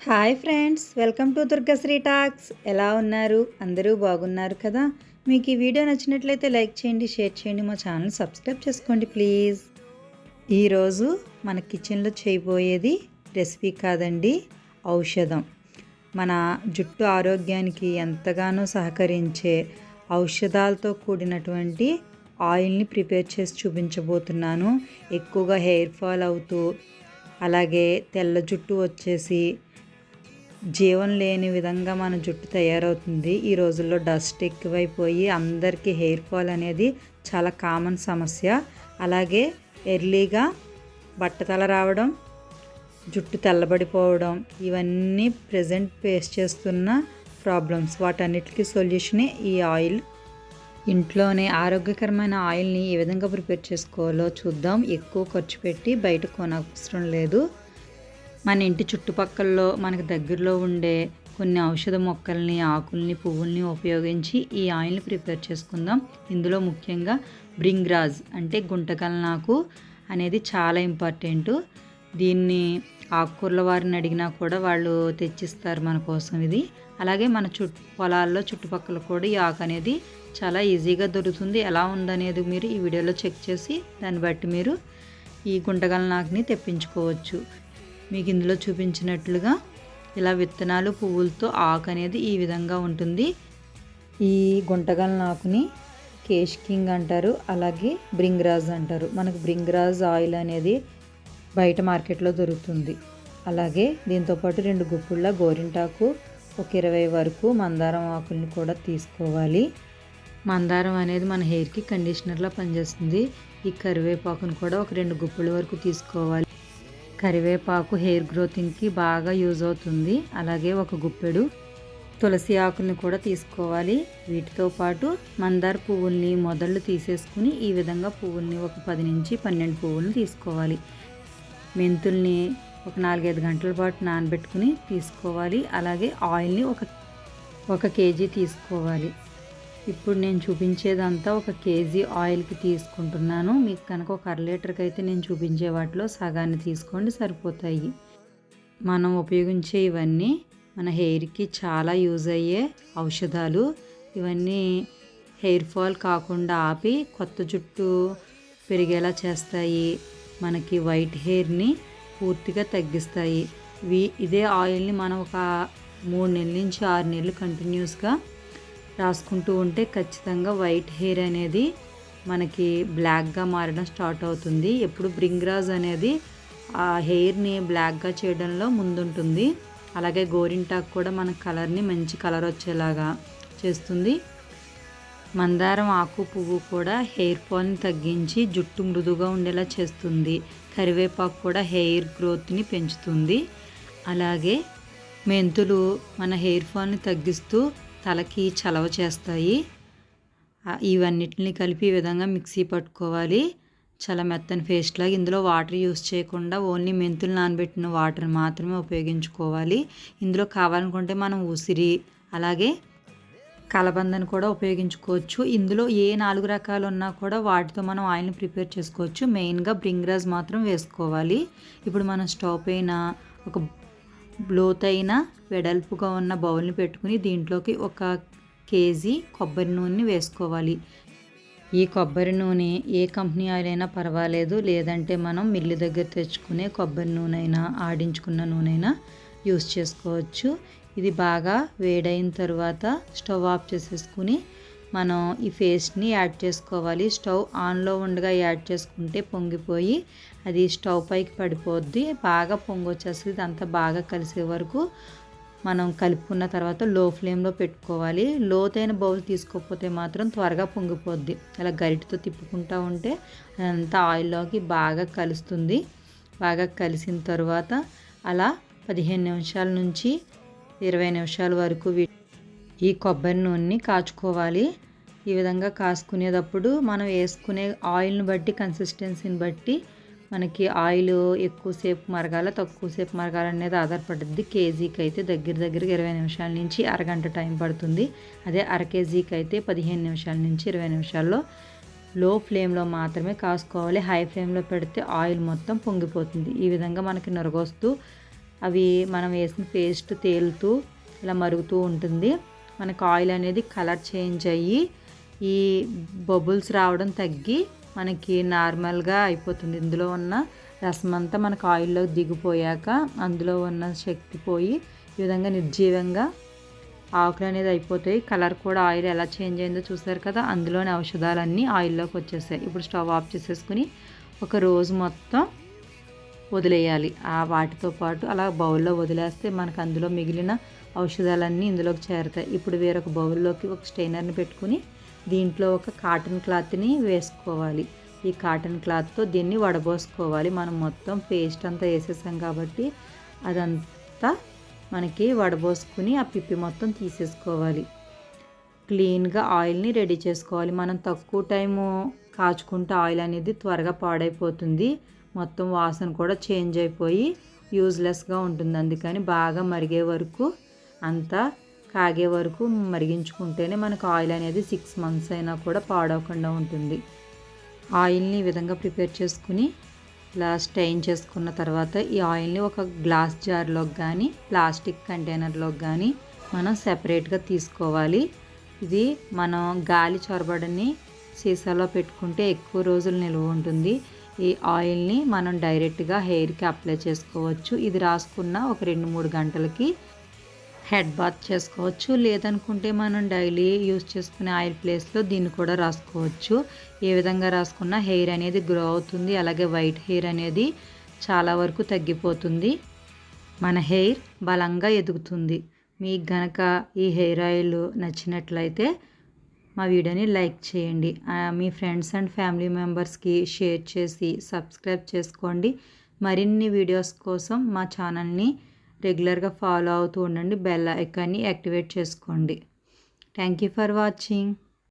Hi friends welcome to Durgasri talks. ఎలా ఉన్నారు? అందరూ బాగున్నారు కదా? మీకు ఈ వీడియో నచ్చినట్లయితే లైక్ చేయండి షేర్ చేయండి మా ఛానల్ సబ్స్క్రైబ్ చేసుకోండి ప్లీజ్. ఈరోజు మన కిచెన్లో చేయబోయేది రెసిపీ కాదండి ఔషధం. మన జుట్టు ఆరోగ్యానికి ఎంతగానో సహకరించే ఔషధాలతో కూడినటువంటి ఆయిల్ని ప్రిపేర్ చేసి చూపించబోతున్నాను. ఎక్కువగా హెయిర్ ఫాల్ అవుతూ అలాగే తెల్ల జుట్టు వచ్చేసి జీవం లేని విధంగా మన జుట్టు తయారవుతుంది. ఈ రోజుల్లో డస్ట్ ఎక్కువైపోయి అందరికీ హెయిర్ ఫాల్ అనేది చాలా కామన్ సమస్య. అలాగే ఎర్లీగా బట్టతల రావడం జుట్టు తెల్లబడిపోవడం ఇవన్నీ ప్రజెంట్ ఫేస్ చేస్తున్న ప్రాబ్లమ్స్. వాటన్నిటికీ సొల్యూషనే ఈ ఆయిల్. ఇంట్లోనే ఆరోగ్యకరమైన ఆయిల్ని ఏ విధంగా ప్రిపేర్ చేసుకోవాలో చూద్దాం. ఎక్కువ ఖర్చు పెట్టి బయట కొనవసరం లేదు. మన ఇంటి చుట్టుపక్కల్లో మనకు దగ్గరలో ఉండే కొన్ని ఔషధ మొక్కల్ని ఆకుల్ని పువ్వుల్ని ఉపయోగించి ఈ ఆయిల్ని ప్రిపేర్ చేసుకుందాం. ఇందులో ముఖ్యంగా బ్రింగ్రాజ్ అంటే గుంటకలనాకు అనేది చాలా ఇంపార్టెంట్. దీన్ని ఆకుకూరల వారిని అడిగినా కూడా వాళ్ళు తెచ్చిస్తారు మన కోసం ఇది. అలాగే మన చుట్టు పొలాల్లో చుట్టుపక్కల కూడా ఈ ఆకు అనేది చాలా ఈజీగా దొరుకుతుంది. ఎలా ఉందనేది మీరు ఈ వీడియోలో చెక్ చేసి దాన్ని బట్టి మీరు ఈ గుంటగల నాకుని తెప్పించుకోవచ్చు. మీకు ఇందులో చూపించినట్లుగా ఇలా విత్తనాలు పువ్వులతో ఆకు అనేది ఈ విధంగా ఉంటుంది. ఈ గుంటగలనాకుని కేష్ కింగ్ అంటారు అలాగే బ్రింగ్రాజ్ అంటారు. మనకు బ్రింగ్రాజ్ ఆయిల్ అనేది బయట మార్కెట్లో దొరుకుతుంది. అలాగే దీంతోపాటు రెండు గుప్పుళ్ళ గోరింటాకు ఒక ఇరవై వరకు మందారం ఆకుల్ని కూడా తీసుకోవాలి. మందారం అనేది మన హెయిర్కి కండిషనర్లా పనిచేస్తుంది. ఈ కరివేపాకును కూడా ఒక రెండు గుప్పుల వరకు తీసుకోవాలి. కరివేపాకు హెయిర్ గ్రోతింగ్కి బాగా యూజ్ అవుతుంది. అలాగే ఒక గుప్పెడు తులసి ఆకుల్ని కూడా తీసుకోవాలి. వీటితో పాటు మందార పువ్వుల్ని మొదళ్ళు తీసేసుకుని ఈ విధంగా పువ్వుల్ని ఒక పది నుంచి పన్నెండు పువ్వులను తీసుకోవాలి. మెంతుల్ని ఒక నాలుగైదు గంటల పాటు నానబెట్టుకుని తీసుకోవాలి. అలాగే ఆయిల్ని ఒక ఒక కేజీ తీసుకోవాలి. ఇప్పుడు నేను చూపించేదంతా ఒక కేజీ ఆయిల్కి తీసుకుంటున్నాను. మీకు కనుక ఒక అర లీటర్కి అయితే నేను చూపించే వాటిలో సగాన్ని తీసుకోండి సరిపోతాయి. మనం ఉపయోగించే ఇవన్నీ మన హెయిర్కి చాలా యూజ్ అయ్యే ఔషధాలు. ఇవన్నీ హెయిర్ ఫాల్ కాకుండా ఆపి కొత్త జుట్టు పెరిగేలా చేస్తాయి. మనకి వైట్ హెయిర్ని పూర్తిగా తగ్గిస్తాయి. వీ ఇదే ఆయిల్ని మనం ఒక మూడు నెలల నుంచి ఆరు నెలలు కంటిన్యూస్గా రాసుకుంటూ ఉంటే ఖచ్చితంగా వైట్ హెయిర్ అనేది మనకి బ్లాక్గా మారడం స్టార్ట్ అవుతుంది. ఎప్పుడు బ్రింగ్రాజ్ అనేది ఆ హెయిర్ని బ్లాక్గా చేయడంలో ముందుంటుంది. అలాగే గోరింటాకు కూడా మన కలర్ని మంచి కలర్ వచ్చేలాగా చేస్తుంది. మందారం ఆకు పువ్వు కూడా హెయిర్ ఫాల్ని తగ్గించి జుట్టు మృదుగా ఉండేలా చేస్తుంది. కరివేపాకు కూడా హెయిర్ గ్రోత్ని పెంచుతుంది. అలాగే మెంతులు మన హెయిర్ ఫాల్ని తగ్గిస్తూ తలకి చలవ చేస్తాయి. ఇవన్నిటిని కలిపి ఈ విధంగా మిక్సీ పట్టుకోవాలి. చాలా మెత్తని పేస్ట్ లాగా ఇందులో వాటర్ యూస్ చేయకుండా ఓన్లీ మెంతులు నానబెట్టిన వాటర్ మాత్రమే ఉపయోగించుకోవాలి. ఇందులో కావాలనుకుంటే మనం ఉసిరి అలాగే కలబందని కూడా ఉపయోగించుకోవచ్చు. ఇందులో ఏ నాలుగు రకాలు ఉన్నా కూడా వాటితో మనం ఆయిల్ని ప్రిపేర్ చేసుకోవచ్చు. మెయిన్గా బ్రింగ్రాజ్ మాత్రం వేసుకోవాలి. ఇప్పుడు మనం స్టవ్ పైన ఒక లోతైన వెడల్పుగా ఉన్న బౌల్ని పెట్టుకుని దీంట్లోకి ఒక కేజీ కొబ్బరి నూనెని వేసుకోవాలి. ఈ కొబ్బరి నూనె ఏ కంపెనీ ఆయిల్ అయినా పర్వాలేదు. లేదంటే మనం మిల్లు దగ్గర తెచ్చుకునే కొబ్బరి నూనె అయినా ఆడించుకున్న నూనె అయినా యూస్ చేసుకోవచ్చు. ఇది బాగా వేడైన తర్వాత స్టవ్ ఆఫ్ చేసేసుకుని మనం ఈ పేస్ట్ని యాడ్ చేసుకోవాలి. స్టవ్ ఆన్లో ఉండగా యాడ్ చేసుకుంటే పొంగిపోయి అది స్టవ్ పైకి పడిపోద్ది. బాగా పొంగొచ్చేస్తుంది. ఇదంతా బాగా కలిసే వరకు మనం కలుపుకున్న తర్వాత లో ఫ్లేమ్లో పెట్టుకోవాలి. లోతైన బౌల్ తీసుకోకపోతే మాత్రం త్వరగా పొంగిపోద్ది. అలా గరిటతో తిప్పుకుంటూ ఉంటే అదంతా ఆయిల్లోకి బాగా కలుస్తుంది. బాగా కలిసిన తర్వాత అలా పదిహేను నిమిషాల నుంచి ఇరవై నిమిషాల వరకు ఈ కొబ్బరి నూనెని కాచుకోవాలి. ఈ విధంగా కాసుకునేటప్పుడు మనం వేసుకునే ఆయిల్ని బట్టి కన్సిస్టెన్సీని బట్టి మనకి ఆయిల్ ఎక్కువసేపు మరగాల తక్కువసేపు మరగాల అనేది ఆధారపడుద్ది. కేజీకి అయితే దగ్గర దగ్గరగా ఇరవై నిమిషాల నుంచి అరగంట టైం పడుతుంది. అదే అర కేజీకి అయితే పదిహేను నిమిషాల నుంచి ఇరవై నిమిషాల్లో లో ఫ్లేమ్లో మాత్రమే కాసుకోవాలి. హై ఫ్లేమ్లో పెడితే ఆయిల్ మొత్తం పొంగిపోతుంది. ఈ విధంగా మనకి నొరగొస్తూ అవి మనం వేసిన పేస్ట్ తేలుతూ ఇలా మరుగుతూ ఉంటుంది. మనకు ఆయిల్ అనేది కలర్ చేంజ్ అయ్యి ఈ బబుల్స్ రావడం తగ్గి మనకి నార్మల్గా అయిపోతుంది. ఇందులో ఉన్న రసం అంతా మనకు ఆయిల్లో దిగిపోయాక అందులో ఉన్న శక్తి పోయి ఈ విధంగా నిర్జీవంగా ఆకులు అనేది అయిపోతాయి. కలర్ కూడా ఆయిల్ ఎలా చేంజ్ అయిందో చూసారు కదా? అందులోని ఔషధాలన్నీ ఆయిల్లోకి వచ్చేసాయి ఇప్పుడు స్టవ్ ఆఫ్ చేసేసుకుని ఒక రోజు మొత్తం వదిలేయాలి. ఆ వాటితో పాటు అలా బౌల్లో వదిలేస్తే మనకు అందులో మిగిలిన ఔషధాలన్నీ ఇందులోకి చేరుతాయి. ఇప్పుడు వేరొక బౌల్లోకి ఒక స్టెయినర్ని పెట్టుకుని దీంట్లో ఒక కాటన్ క్లాత్ని వేసుకోవాలి. ఈ కాటన్ క్లాత్తో దీన్ని వడబోసుకోవాలి. మనం మొత్తం పేస్ట్ అంతా వేసేసాం కాబట్టి అదంతా మనకి వడబోసుకుని ఆ పిప్పి మొత్తం తీసేసుకోవాలి. క్లీన్గా ఆయిల్ని రెడీ చేసుకోవాలి. మనం తక్కువ టైము కాచుకుంటే ఆయిల్ అనేది త్వరగా పాడైపోతుంది. మొత్తం వాసన కూడా చేంజ్ అయిపోయి యూజ్లెస్గా ఉంటుంది అందుకని బాగా మరిగే వరకు అంతా కాగే వరకు మరిగించుకుంటేనే మనకు ఆయిల్ అనేది సిక్స్ మంత్స్ అయినా కూడా పాడవకుండా ఉంటుంది. ఆయిల్ని ఈ విధంగా ప్రిపేర్ చేసుకుని ఇలా స్టెయిన్ చేసుకున్న తర్వాత ఈ ఆయిల్ని ఒక గ్లాస్ జార్లోకి కానీ ప్లాస్టిక్ కంటైనర్లోకి కానీ మనం సెపరేట్గా తీసుకోవాలి. ఇది మనం గాలి చొరబడని సీసాలో పెట్టుకుంటే ఎక్కువ రోజులు నిల్వ ఉంటుంది. ఈ ఆయిల్ని మనం డైరెక్ట్గా హెయిర్కి అప్లై చేసుకోవచ్చు. ఇది రాసుకున్న ఒక రెండు మూడు గంటలకి హెడ్ బాత్ చేసుకోవచ్చు లేదనుకుంటే మనం డైలీ యూస్ చేసుకునే ఆయిల్ ప్లేస్లో దీన్ని కూడా రాసుకోవచ్చు. ఏ విధంగా రాసుకున్నా హెయిర్ అనేది గ్రో అవుతుంది అలాగే వైట్ హెయిర్ అనేది చాలా వరకు తగ్గిపోతుంది. మన హెయిర్ బలంగా ఎదుగుతుంది. మీకు గనక ఈ హెయిర్ ఆయిల్ నచ్చినట్లయితే మా వీడియోని లైక్ చేయండి. మీ ఫ్రెండ్స్ అండ్ ఫ్యామిలీ మెంబర్స్కి షేర్ చేసి సబ్స్క్రైబ్ చేసుకోండి. మరిన్ని వీడియోస్ కోసం మా ఛానల్ని రెగ్యులర్గా ఫాలో అవుతూ ఉండండి బెల్ ఐకాన్ని యాక్టివేట్ చేసుకోండి. Thank you for watching.